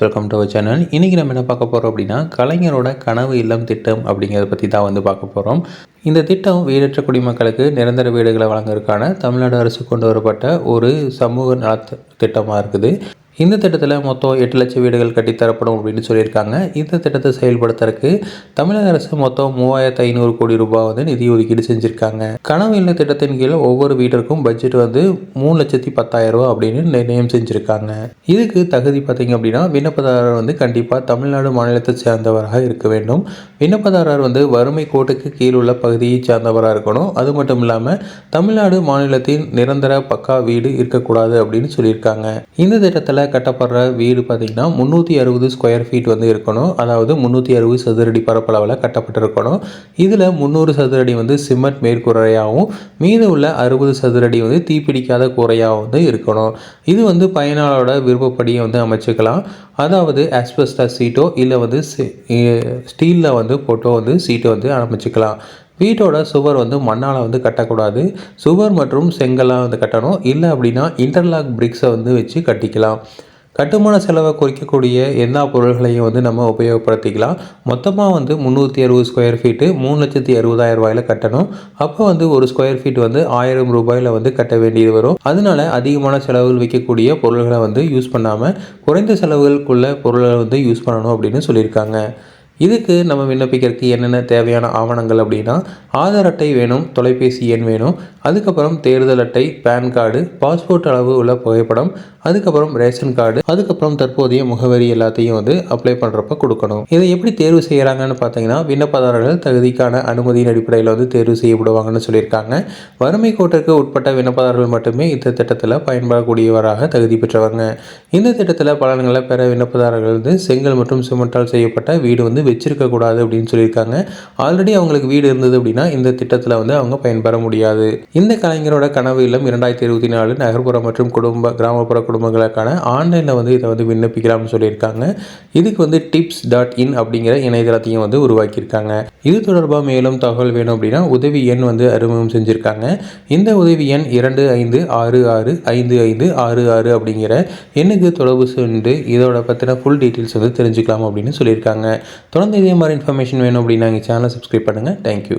Welcome to our channel இன்றைக்கி நம்ம என்ன பார்க்க போகிறோம் அப்படின்னா கலைஞரோட கனவு இல்லம் திட்டம் அப்படிங்கிறத பற்றி தான் வந்து பார்க்க போகிறோம் இந்த திட்டம் வீடற்ற குடிமக்களுக்கு நிரந்தர வீடுகளை வழங்குறதுக்கான தமிழ்நாடு அரசு கொண்டு வரப்பட்ட ஒரு சமூக நல திட்டமாக இருக்குது. இந்த திட்டத்தில் மொத்தம் எட்டு லட்சம் வீடுகள் கட்டித்தரப்படும் அப்படின்னு சொல்லியிருக்காங்க. இந்த திட்டத்தை செயல்படுத்துறதுக்கு தமிழக அரசு மொத்தம் மூவாயிரத்து ஐநூறு கோடி ரூபாய் வந்து நிதி ஒதுக்கீடு செஞ்சுருக்காங்க. கனவு இல்லை திட்டத்தின் கீழே ஒவ்வொரு வீட்டிற்கும் பட்ஜெட் வந்து மூணு லட்சத்தி பத்தாயிரம் ரூபா அப்படின்னு நிர்ணயம் செஞ்சுருக்காங்க. இதுக்கு தகுதி பார்த்தீங்க அப்படின்னா விண்ணப்பதாரர் வந்து கண்டிப்பாக தமிழ்நாடு மாநிலத்தை சேர்ந்தவராக இருக்க வேண்டும். விண்ணப்பதாரர் வந்து வறுமை கோட்டுக்கு கீழுள்ள பகுதியை சேர்ந்தவராக இருக்கணும். அது மட்டும் இல்லாமல் தமிழ்நாடு மாநிலத்தின் நிரந்தர பக்கா வீடு இருக்கக்கூடாது அப்படின்னு சொல்லியிருக்காங்க. இந்த திட்டத்தில் கட்டப்படுற வீடு பார்த்திங்கன்னா முந்நூற்றி அறுபது ஸ்கொயர் ஃபீட் வந்து இருக்கணும். அதாவது முந்நூற்றி அறுபது சதுரடி பரப்பளவில் கட்டப்பட்டிருக்கணும். இதில் முந்நூறு சதுரடி வந்து சிமெண்ட் மேற்கூரையாகவும் மீது உள்ள அறுபது சதுரடி வந்து தீப்பிடிக்காத கூரையாகவும் வந்து இருக்கணும். இது வந்து பயனாளரோட விருப்பப்படியை வந்து அமைச்சுக்கலாம். அதாவது ஆஸ்பெஸ்டா சீட்டோ இல்லை வந்து ஸ்டீலில் வந்து போட்டோ வந்து சீட்டை வந்து அமைச்சுக்கலாம். வீட்டோட சுவர் வந்து மண்ணால் வந்து கட்டக்கூடாது. சுவர் மற்றும் செங்கலாக வந்து கட்டணும். இல்லை அப்படின்னா இன்டர்லாக் பிரிக்ஸை வந்து வச்சு கட்டிக்கலாம். கட்டுமான செலவை குறைக்கக்கூடிய எல்லா பொருள்களையும் வந்து நம்ம உபயோகப்படுத்திக்கலாம். மொத்தமாக வந்து முந்நூற்றி அறுபது ஸ்கொயர் ஃபீட்டு மூணு லட்சத்தி அறுபதாயிரம் ரூபாயில் கட்டணும். அப்போ வந்து ஒரு ஸ்கொயர் ஃபீட் வந்து ஆயிரம் ரூபாயில் வந்து கட்ட வேண்டியது வரும். அதனால அதிகமான செலவுகள் வைக்கக்கூடிய பொருள்களை வந்து யூஸ் பண்ணாமல் குறைந்த செலவுகளுக்குள்ள பொருளை வந்து யூஸ் பண்ணணும் அப்படின்னு சொல்லியிருக்காங்க. இதுக்கு நம்ம விண்ணப்பிக்கிறதுக்கு என்னென்ன தேவையான ஆவணங்கள் அப்படின்னா ஆதார் அட்டை வேணும் தொலைபேசி எண் வேணும் அதுக்கப்புறம் தேர்தல் அட்டை பேன் கார்டு பாஸ்போர்ட் அளவு உள்ள புகைப்படம் அதுக்கப்புறம் ரேஷன் கார்டு அதுக்கப்புறம் தற்போதைய முகவரி எல்லாத்தையும் வந்து அப்ளை பண்ணுறப்ப கொடுக்கணும். இதை எப்படி தேர்வு செய்கிறாங்கன்னு பார்த்தீங்கன்னா விண்ணப்பதாரர்கள் தகுதிக்கான அனுமதியின் அடிப்படையில் வந்து தேர்வு செய்யப்படுவாங்கன்னு சொல்லியிருக்காங்க. வறுமை கோட்டிற்கு உட்பட்ட விண்ணப்பதாரர்கள் மட்டுமே இந்த திட்டத்தில் பயன்படக்கூடியவராக தகுதி பெற்றவங்க. இந்த திட்டத்தில் பலன்களை பெற விண்ணப்பதாரர்கள் வந்து செங்கல் மற்றும் சிமெண்டால் செய்யப்பட்ட வீடு வந்து வச்சிருக்கக்கூடாது அப்படின்னு சொல்லியிருக்காங்க. ஆல்ரெடி அவங்களுக்கு வீடு இருந்தது அப்படின்னா இந்த திட்டத்தில் வந்து அவங்க பயன்பெற முடியாது. இந்த கலைஞரோட கனவு இல்லம் இரண்டாயிரத்தி இருபத்தி நாலு நகர்ப்புற மற்றும் குடும்ப கிராமப்புற குடும்பங்களுக்கான ஆன்லைனில் வந்து இதை வந்து விண்ணப்பிக்கலாம்னு சொல்லியிருக்காங்க. இதுக்கு வந்து டிப்ஸ் டாட் இன் அப்படிங்கிற இணையதளத்தையும் வந்து உருவாக்கியிருக்காங்க. இது தொடர்பாக மேலும் தகவல் வேணும் அப்படின்னா உதவி எண் வந்து அறிமுகம் செஞ்சுருக்காங்க. இந்த உதவி எண் இரண்டு ஐந்து ஆறு ஆறு ஐந்து ஐந்து ஆறு ஆறு அப்படிங்கிற எண்ணுக்கு தொடர்பு சென்று இதோட பற்றின ஃபுல் டீட்டெயில்ஸ் வந்து தெரிஞ்சுக்கலாம் அப்படின்னு சொல்லியிருக்காங்க. தொடர்ந்து இதே மாதிரி இன்ஃபர்மேஷன் வேணும் அப்படின்னா எங்கள் சேனலை சப்ஸ்கிரைப் பண்ணுங்கள் தேங்க்யூ